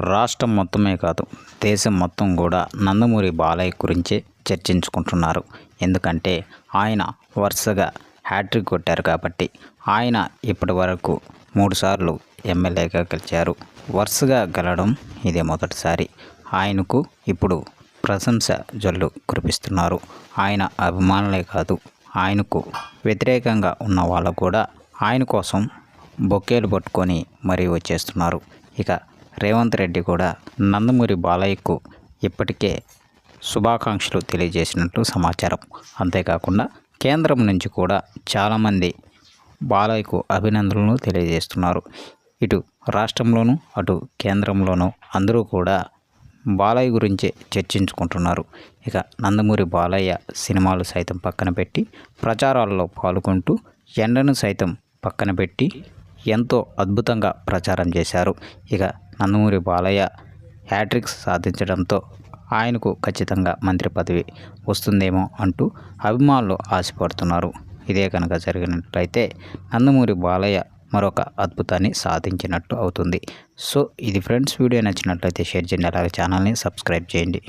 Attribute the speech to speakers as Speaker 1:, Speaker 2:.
Speaker 1: రాష్ట్రం మొత్తమే కాదు దేశం మొత్తం కూడా నందమూరి బాలయ్య గురించే చర్చించుకుంటున్నారు. ఎందుకంటే ఆయన వరుసగా హ్యాట్రిక్ కొట్టారు కాబట్టి ఆయన ఇప్పటి వరకు మూడుసార్లు ఎమ్మెల్యేగా గెలిచారు. వరుసగా గెలడం ఇదే మొదటిసారి. ఆయనకు ఇప్పుడు ప్రశంస జల్లు కురిపిస్తున్నారు. ఆయన అభిమానులే కాదు ఆయనకు వ్యతిరేకంగా ఉన్న వాళ్ళు కూడా ఆయన కోసం బొకేలు పట్టుకొని మరీ వచ్చేస్తున్నారు. ఇక రేవంత్ రెడ్డి కూడా నందమూరి బాలయ్యకు ఇప్పటికే శుభాకాంక్షలు తెలియజేసినట్లు సమాచారం. అంతేకాకుండా కేంద్రం నుంచి కూడా చాలామంది బాలయ్యకు అభినందనలు తెలియజేస్తున్నారు. ఇటు రాష్ట్రంలోనూ అటు కేంద్రంలోనూ అందరూ కూడా బాలయ్య గురించే చర్చించుకుంటున్నారు. ఇక నందమూరి బాలయ్య సినిమాలు సైతం పక్కన పెట్టి ప్రచారాల్లో పాల్గొంటూ ఎండను సైతం పక్కన పెట్టి ఎంతో అద్భుతంగా ప్రచారం చేశారు. ఇక నందమూరి బాలయ్య హ్యాట్రిక్స్ సాధించడంతో ఆయనకు ఖచ్చితంగా మంత్రి పదవి వస్తుందేమో అంటూ అభిమానులు ఆశపడుతున్నారు. ఇదే కనుక జరిగినట్లయితే నందమూరి బాలయ్య మరొక అద్భుతాన్ని సాధించినట్టు అవుతుంది. సో ఇది ఫ్రెండ్స్ వీడియో నచ్చినట్లయితే షేర్ చేయండి. అలాగే ఛానల్ని సబ్స్క్రైబ్ చేయండి.